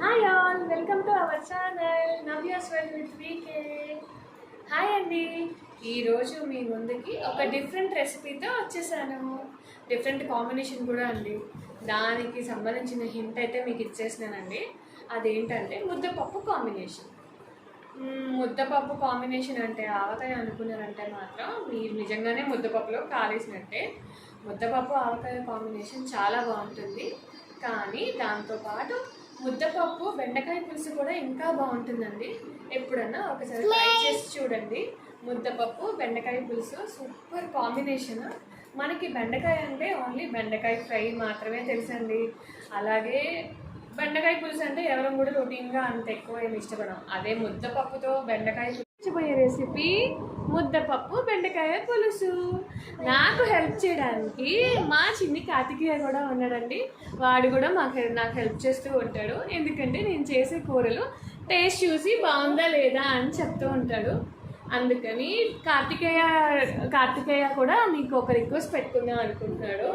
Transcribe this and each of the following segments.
Hi all welcome to our channel Navyas well with VK hi అండి ఈరోజు మీ ముందుకి ఒక డిఫరెంట్ రెసిపీతో వచ్చేసాను. డిఫరెంట్ కాంబినేషన్ కూడా అండి. దానికి సంబంధించిన హింట్ అయితే మీకు ఇచ్చేసినానండి. అదేంటంటే ముద్దపప్పు కాంబినేషన్ ముద్దపప్పు కాంబినేషన్ అంటే ఆవకాయ అనుకున్నారంటే మాత్రం మీరు నిజంగానే ముద్దపప్పులో కాలేసినట్టే. ముద్దపప్పు ఆవకాయ కాంబినేషన్ చాలా బాగుంటుంది. కానీ దాంతోపాటు ముద్దపప్పు బెండకాయ పులుసు కూడా ఇంకా బాగుంటుందండి. ఎప్పుడన్నా ఒకసారి ట్రై చేసి చూడండి. ముద్దపప్పు బెండకాయ పులుసు సూపర్ కాంబినేషన్ మనకి బెండకాయ అంటే ఓన్లీ బెండకాయ ఫ్రై మాత్రమే తెలుసండి. అలాగే బెండకాయ పులుసు అంటే ఎవరం కూడా రొటీన్గా అంత ఎక్కువ ఏమి ఇష్టపడం అదే ముద్దపప్పుతో బెండకాయ పులుసుపోయే రెసిపీ ముద్దపప్పు బెండకాయ పులుసు. నాకు హెల్ప్ చేయడానికి మా చిన్ని కార్తికేయ కూడా ఉన్నాడండి. వాడు కూడా మాకు నాకు హెల్ప్ చేస్తూ ఉంటాడు. ఎందుకంటే నేను చేసే కూరలు టేస్ట్ చూసి బాగుందా లేదా అని చెప్తూ ఉంటాడు. అందుకని కార్తికేయ కార్తికేయ కూడా మీకు ఒక రిక్వెస్ట్ పెట్టుకుందాం అనుకుంటున్నాడు.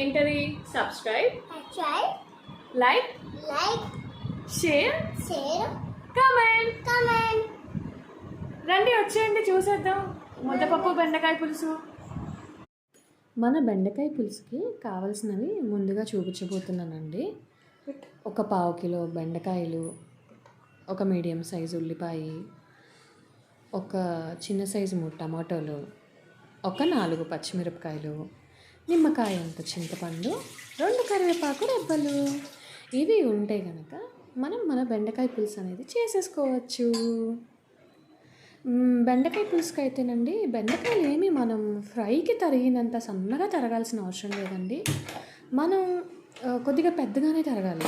ఏంటది? Subscribe like like, share share, comment comment. రండి వచ్చేయండి చూసేద్దాం. ముద్దపప్పు బెండకాయ పులుసు. మన బెండకాయ పులుసుకి కావలసినవి ముందుగా చూపించబోతున్నానండి. ఒక పావు కిలో బెండకాయలు ఒక మీడియం సైజు ఉల్లిపాయ ఒక చిన్న సైజు మూడు టమాటోలు ఒక నాలుగు పచ్చిమిరపకాయలు నిమ్మకాయ అంత చింతపండు రెండు కరివేపాకు రెబ్బలు. ఇవి ఉంటే కనుక మనం మన బెండకాయ పులుసు అనేది చేసేసుకోవచ్చు. బెండకాయ పులుసుకి అయితేనండి బెండకాయలు ఏమి మనం ఫ్రైకి తరిగినంత సన్నగా తరగాల్సిన అవసరం లేదండి. మనం కొద్దిగా పెద్దగానే తరగాలి.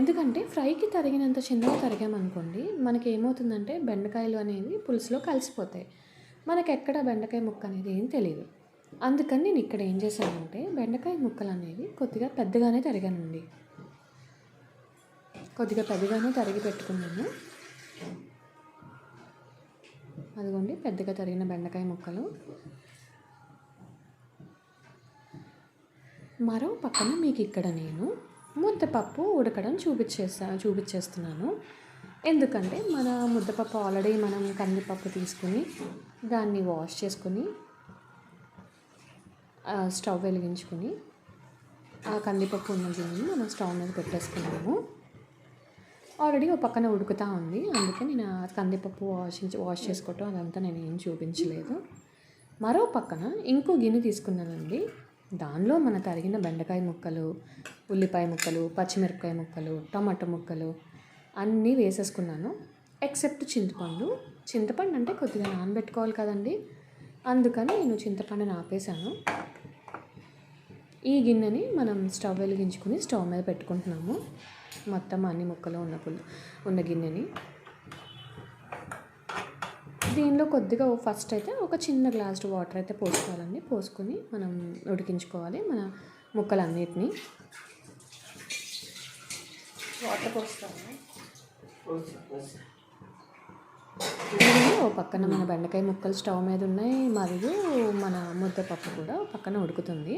ఎందుకంటే ఫ్రైకి తరిగినంత చిన్నగా తరిగామనుకోండి మనకి ఏమవుతుందంటే బెండకాయలు అనేవి పులుసులో కలిసిపోతాయి. మనకి ఎక్కడ బెండకాయ ముక్క అనేది ఏం తెలియదు అందుకని నేను ఇక్కడ ఏం చేశానంటే బెండకాయ ముక్కలు అనేవి కొద్దిగా పెద్దగానే తరిగానండి. కొద్దిగా పెద్దగానే తరిగి పెట్టుకున్నాను. అదిగోండి పెద్దగా తరిగిన బెండకాయ ముక్కలు. మరో పక్కన మీకు ఇక్కడ నేను ముద్దపప్పు ఉడకడం చూపించేస్తా చూపించేస్తున్నాను. ఎందుకంటే మన ముద్దపప్పు ఆల్రెడీ మనం కందిపప్పు తీసుకుని దాన్ని వాష్ చేసుకుని స్టవ్ వెలిగించుకుని ఆ కందిపప్పు ఉన్న గిన్నెని మనం స్టవ్ మీద పెట్టేసుకున్నాము. ఆల్రెడీ ఒక పక్కన ఉడుకుతా ఉంది. అందుకే నేను కందిపప్పు వాష్ వాష్ చేసుకోవటం అదంతా నేను ఏం చూపించలేదు. మరో పక్కన ఇంకో గిన్నె తీసుకున్నానండి. దానిలో మన తరిగిన బెండకాయ ముక్కలు ఉల్లిపాయ ముక్కలు పచ్చిమిరపకాయ ముక్కలు టమాటో ముక్కలు అన్నీ వేసేసుకున్నాను. ఎక్సెప్ట్ చింతపండు. చింతపండు అంటే కొద్దిగా నానబెట్టుకోవాలి కదండి. అందుకని నేను చింతపండుని ఆపేసాను ఈ గిన్నెని మనం స్టవ్ వెలిగించుకుని స్టవ్ మీద పెట్టుకుంటున్నాము. మొత్తం అన్ని ముక్కలు ఉన్న పుల్ ఉన్న గిన్నెని. దీనిలో కొద్దిగా ఫస్ట్ అయితే ఒక చిన్న గ్లాస్ వాటర్ అయితే పోసుకోవాలండి. పోసుకొని మనం ఉడికించుకోవాలి మన ముక్కలన్నిటిని. వాటర్ పోస్తాము పక్కన మన బెండకాయ ముక్కలు స్టవ్ మీద ఉన్నాయి. మరియు మన ముద్దపప్పు కూడా పక్కన ఉడుకుతుంది.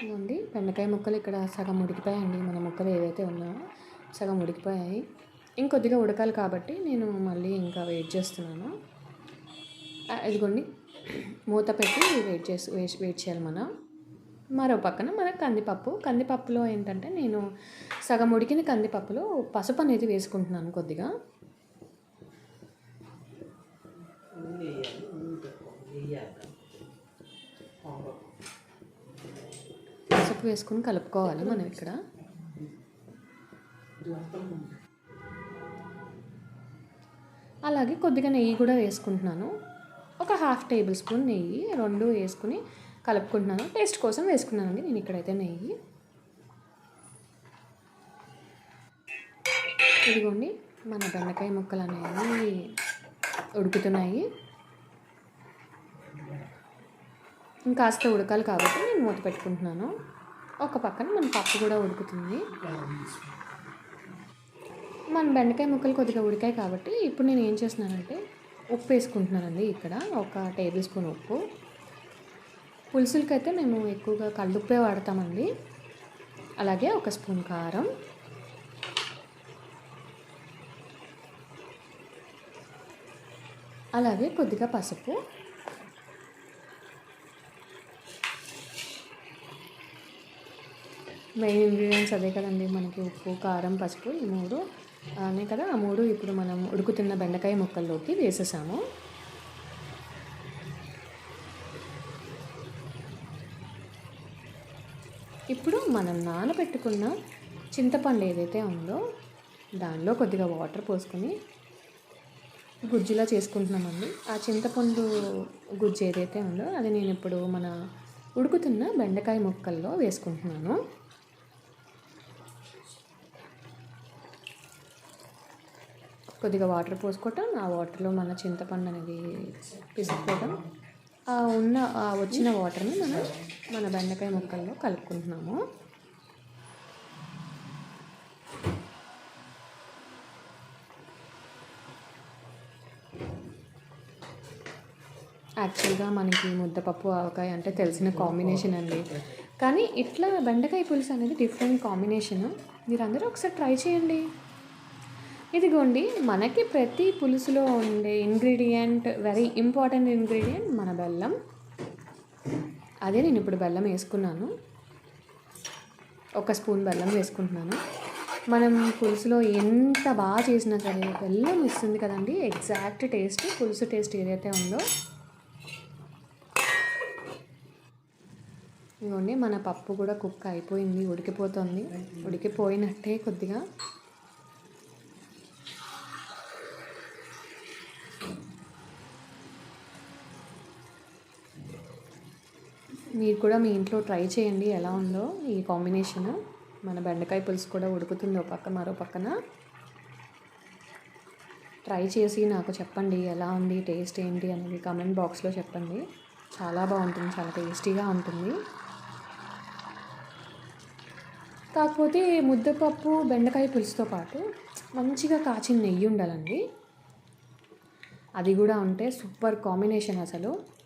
ఇదిగోండి బెండకాయ ముక్కలు ఇక్కడ సగం ఉడికిపోయాయండి. మన ముక్కలు ఏవైతే ఉన్నాయో సగం ఉడికిపోయాయి. ఇంకొద్దిగా ఉడకాలి కాబట్టి నేను మళ్ళీ ఇంకా వెయిట్ చేస్తున్నాను. ఇదిగోండి మూత పెట్టి వెయిట్ చేసి వెయిట్ వెయిట్ చేయాలి మనం. మరో పక్కన మన కందిపప్పు. కందిపప్పులో ఏంటంటే నేను సగం ఉడికిన కందిపప్పులో పసుపు అనేది వేసుకుంటున్నాను కొద్దిగా. పసుపు వేసుకుని కలుపుకోవాలి మనం ఇక్కడ. అలాగే కొద్దిగా నెయ్యి కూడా వేసుకుంటున్నాను. ఒక హాఫ్ టేబుల్ స్పూన్ నెయ్యి రెండు వేసుకుని కలుపుకుంటున్నాను. టేస్ట్ కోసం వేసుకున్నానండి నేను ఇక్కడైతే నెయ్యి. ఇదిగోండి మన బెండకాయ ముక్కలు అనేవి ఉడుకుతున్నాయి. ఇంకాస్త ఉడకాలి కాబట్టి నేను మూత పెట్టుకుంటున్నాను. ఒక పక్కన మన పప్పు కూడా ఉడుకుతుంది. మన బెండకాయ ముక్కలు కొద్దిగా ఉడికాయి కాబట్టి ఇప్పుడు నేను ఏం చేస్తున్నానంటే ఉప్పు వేసుకుంటున్నానండి ఇక్కడ. ఒక టేబుల్ స్పూన్ ఉప్పు. పులుసులకైతే మేము ఎక్కువగా కళ్ళుప్పే వాడతామండి. అలాగే ఒక స్పూన్ కారం. అలాగే కొద్దిగా పసుపు. మెయిన్ ఇంగ్రీడియంట్స్ అదే కదండి. మనకి ఉప్పు కారం పసుపు ఈ మూడు అనే కదా. ఆ మూడు ఇప్పుడు మనం ఉడుకుతున్న బెండకాయ ముక్కల్లోకి వేసేసాము. ఇప్పుడు మనం నానబెట్టుకున్న చింతపండు ఏదైతే ఉందో దానిలో కొద్దిగా వాటర్ పోసుకొని గుజ్జులా చేసుకుంటున్నామండి. ఆ చింతపండు గుజ్జు ఏదైతే ఉందో అది నేను ఇప్పుడు మన ఉడుకుతున్న బెండకాయ ముక్కల్లో వేసుకుంటున్నాను. కొద్దిగా వాటర్ పోసుకోవటం ఆ వాటర్లో మన చింతపండు అనేది పిసుకోవటం ఆ ఉన్న ఆ వచ్చిన వాటర్ని మనం మన బెండకాయ ముక్కల్లో కలుపుకుంటున్నాము. యాక్చువల్గా మనకి ముద్దపప్పు ఆవకాయ అంటే తెలిసిన కాంబినేషన్ అండి. కానీ ఇట్లా బెండకాయ పులుసు అనేది డిఫరెంట్ కాంబినేషన్. మీరు అందరూ ఒకసారి ట్రై చేయండి. ఇదిగోండి మనకి ప్రతి పులుసులో ఉండే ఇంగ్రీడియంట్ వెరీ ఇంపార్టెంట్ ఇంగ్రీడియంట్ మన బెల్లం. అదే నేను ఇప్పుడు బెల్లం వేసుకున్నాను. ఒక స్పూన్ బెల్లం వేసుకుంటున్నాను. మనం పులుసులో ఎంత బాగా చేసినా సరే బెల్లం ఇస్తుంది కదండి ఎగ్జాక్ట్ టేస్ట్ పులుసు టేస్ట్ ఏదైతే ఉందో. ఇదిగోండి మన పప్పు కూడా కుక్ అయిపోయింది ఉడికిపోతుంది. ఉడికిపోయినట్టే కొద్దిగా. మీరు కూడా మీ ఇంట్లో ట్రై చేయండి ఎలా ఉందో ఈ కాంబినేషన్. మన బెండకాయ పులుసు కూడా ఉడుకుతుంది ఒక పక్క మరో పక్కన. ట్రై చేసి నాకు చెప్పండి ఎలా ఉంది టేస్ట్ ఏంటి అనేది కమెంట్ బాక్స్లో చెప్పండి. చాలా బాగుంటుంది చాలా టేస్టీగా ఉంటుంది. కాకపోతే ముద్దపప్పు బెండకాయ పులుసుతో పాటు మంచిగా కాచిన నెయ్యి ఉండాలండి. అది కూడా ఉంటే సూపర్ కాంబినేషన్ అసలు.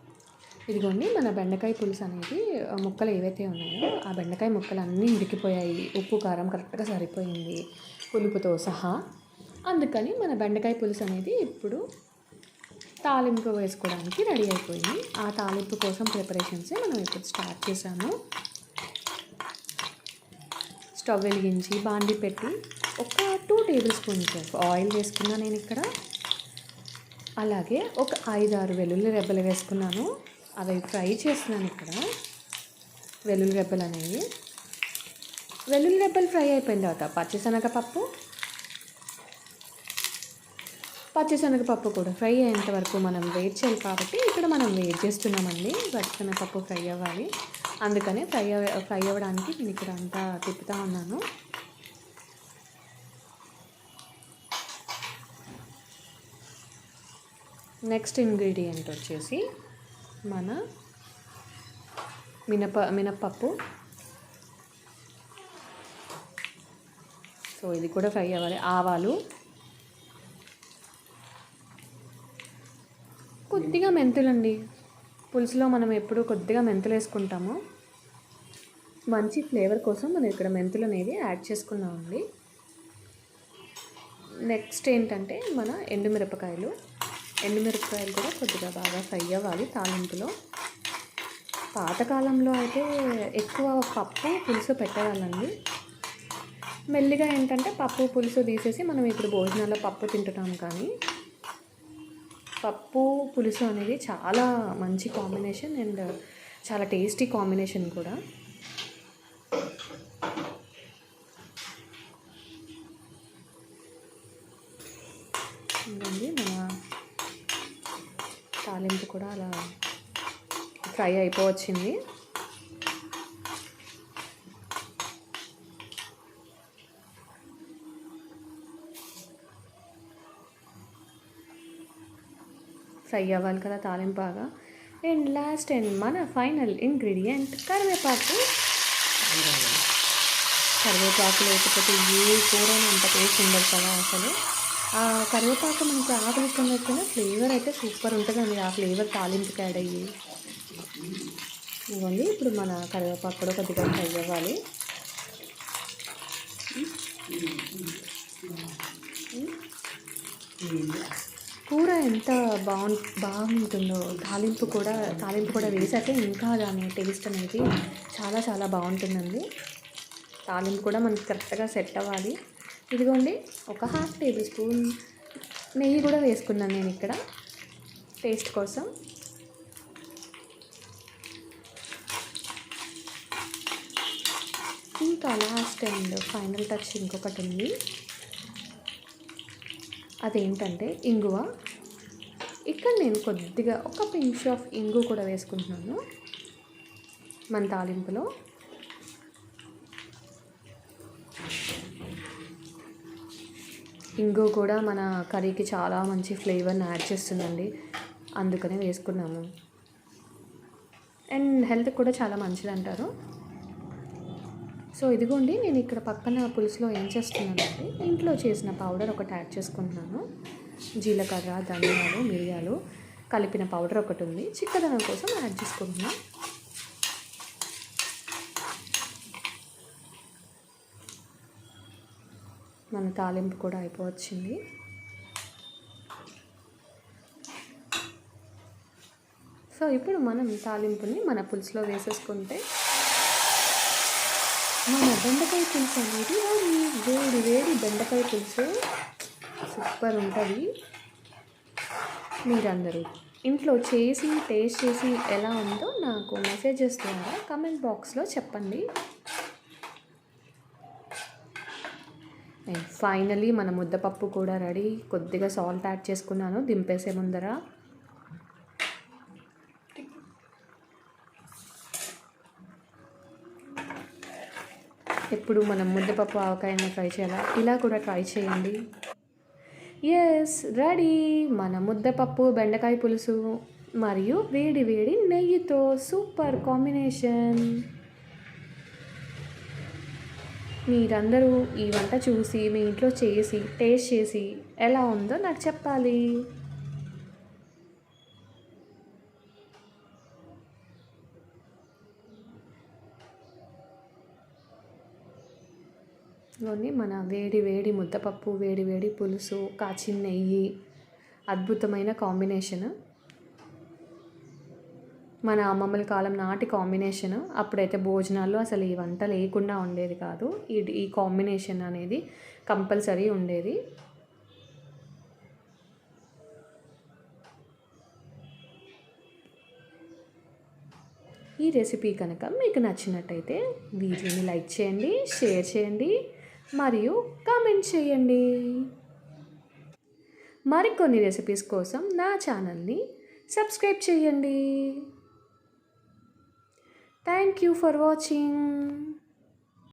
ఇదిగోండి మన బెండకాయ పులుసు అనేది ముక్కలు ఏవైతే ఉన్నాయో ఆ బెండకాయ ముక్కలు అన్నీ ఉడికిపోయాయి. ఉప్పు కారం కరెక్ట్గా సరిపోయింది పులుపుతో సహా. అందుకని మన బెండకాయ పులుసు అనేది ఇప్పుడు తాలింపు వేసుకోవడానికి రెడీ అయిపోయింది. ఆ తాలింపు కోసం ప్రిపరేషన్సే మనం ఇప్పుడు స్టార్ట్ చేసాము స్టవ్ వెలిగించి బాండి పెట్టి ఒక టూ టేబుల్ స్పూన్స్ ఆయిల్ వేసుకున్నా నేను ఇక్కడ. అలాగే ఒక ఐదు ఆరు వెల్లుల్లి రెబ్బలు వేసుకున్నాను. అవి ఫ్రై చేస్తున్నాను ఇక్కడ. వెల్లుల్లి రెబ్బలు అనేవి. వెల్లుల్లి రెబ్బలు ఫ్రై అయిపోయిన తర్వాత పచ్చిశనగపప్పు పచ్చిశనగపప్పు కూడా ఫ్రై అయ్యేంత వరకు మనం వెయిట్ చేయాలి కాబట్టి ఇక్కడ మనం వెయిట్ చేస్తున్నామండి. పచ్చిశనగపప్పు ఫ్రై అవ్వాలి. అందుకనే ఫ్రై ఫ్రై అవ్వడానికి నేను ఇక్కడ అంతా తిప్పుతా ఉన్నాను. నెక్స్ట్ ఇంగ్రీడియంట్ వచ్చేసి మన మినప మినప్పప్పు. సో ఇది కూడా ఫ్రై అవ్వాలి. ఆవాలు. కొద్దిగా మెంతులండి. పులుసులో మనం ఎప్పుడు కొద్దిగా మెంతులు వేసుకుంటాము మంచి ఫ్లేవర్ కోసం మనం ఇక్కడ మెంతులు అనేది యాడ్ చేసుకున్నామండి. నెక్స్ట్ ఏంటంటే మన ఎండుమిరపకాయలు. ఎండుమిరపకాయలు కూడా కొద్దిగా బాగా ఫ్రై అవ్వాలి తాలింపులో. పాతకాలంలో అయితే ఎక్కువ పప్పు పులుసు పెట్టేవాళ్ళండి మెల్లిగా ఏంటంటే పప్పు పులుసు తీసేసి మనం ఇప్పుడు భోజనాల్లో పప్పు తింటున్నాం కానీ పప్పు పులుసు అనేది చాలా మంచి కాంబినేషన్ అండ్ చాలా టేస్టీ కాంబినేషన్ కూడా ఇదండి మన తాలింపు కూడా అలా ఫ్రై అయిపోవచ్చింది. ఫ్రై అవ్వాలి కదా తాలింపు బాగా. అండ్ లాస్ట్ అండ్ మన ఫైనల్ ఇంగ్రీడియంట్ కరివేపాకు. కరివేపాకు లేకపోతే ఏ కూరని అంత టేస్ట్ ఉండదు కదా అసలు. ఆ కరివేపాకు మనకి ఆకులు ఇష్టం ఫ్లేవర్ అయితే సూపర్ ఉంటుందండి. ఆ ఫ్లేవర్ తాలింపుకి యాడ్ అయ్యి. ఇవ్వండి. ఇప్పుడు మన కరివేపాకు కూడా కొద్దిగా ఫ్రై అవ్వాలి. కూర ఎంత బాగు బాగుంటుందో తాలింపు కూడా తాలింపు కూడా వేసాక ఇంకా దాని టేస్ట్ అనేది చాలా చాలా బాగుంటుందండి. తాలింపు కూడా మనకి కరెక్ట్గా సెట్ అవ్వాలి. ఇదిగోండి ఒక హాఫ్ టేబుల్ స్పూన్ నెయ్యి కూడా వేసుకున్నాను నేను ఇక్కడ. టేస్ట్ కోసం. లాస్ట్ అండ్ ఫైనల్ టచ్ ఇంకొకటి ఉంది. అదేంటంటే ఇంగువ. ఇక్కడ నేను కొద్దిగా ఒక పించ్ ఆఫ్ ఇంగు కూడా వేసుకుంటున్నాను మన తాలింపులో. ఇంగు కూడా మన కర్రీకి చాలా మంచి ఫ్లేవర్ని యాడ్ చేస్తుందండి. అందుకనే వేసుకున్నాము. అండ్ హెల్త్ కూడా చాలా మంచిది అంటారు సో ఇదిగోండి నేను ఇక్కడ పక్కన పులుసులో ఏం చేస్తున్నానంటే ఇంట్లో చేసిన పౌడర్ ఒకటి యాడ్ చేసుకుంటున్నాను. జీలకర్ర ధనియాలు మిరియాలు కలిపిన పౌడర్ ఒకటి ఉంది. చిక్కదనం కోసం యాడ్ చేసుకుంటున్నాను మన తాలింపు కూడా అయిపోవచ్చింది. సో ఇప్పుడు మనం తాలింపుని మన పులుసులో వేసేసుకుంటే మన బెండకాయ పులుసు అనేది వేడి వేడి బెండకాయ పులుసు. సూపర్ ఉంటుంది. మీరందరూ ఇంట్లో చేసి టేస్ట్ చేసి ఎలా ఉందో నాకు మెసేజెస్ ద్వారా కమెంట్ బాక్స్లో చెప్పండి. అండ్ ఫైనలీ మన ముద్దపప్పు కూడా రెడీ. కొద్దిగా సాల్ట్ యాడ్ చేసుకున్నాను. దింపేసే ముందర ఎప్పుడు మనం ముద్దపప్పు ఆవకాయని ట్రై చేయాలా? ఇలా కూడా ట్రై చేయండి. ఎస్ రెడీ మన ముద్దపప్పు బెండకాయ పులుసు మరియు వేడి వేడి నెయ్యితో సూపర్ కాంబినేషన్. మీరందరూ ఈ వంట చూసి మీ ఇంట్లో చేసి టేస్ట్ చేసి ఎలా ఉందో నాకు చెప్పాలి. లోని మన వేడి వేడి ముద్దపప్పు వేడి వేడి పులుసు కాచిన నెయ్యి అద్భుతమైన కాంబినేషన్. మన అమ్మమ్మల కాలం నాటి కాంబినేషన్. అప్పుడైతే భోజనాల్లో అసలు ఈ వంట లేకుండా ఉండేది కాదు. ఈ ఈ కాంబినేషన్ అనేది కంపల్సరీ ఉండేది. ఈ రెసిపీ కనుక మీకు నచ్చినట్టయితే వీడియోని లైక్ చేయండి షేర్ చేయండి. మరియు కామెంట్ చేయండి. మరికొన్ని రెసిపీస్ కోసం నా ఛానల్ని సబ్స్క్రైబ్ చేయండి. Thank you for watching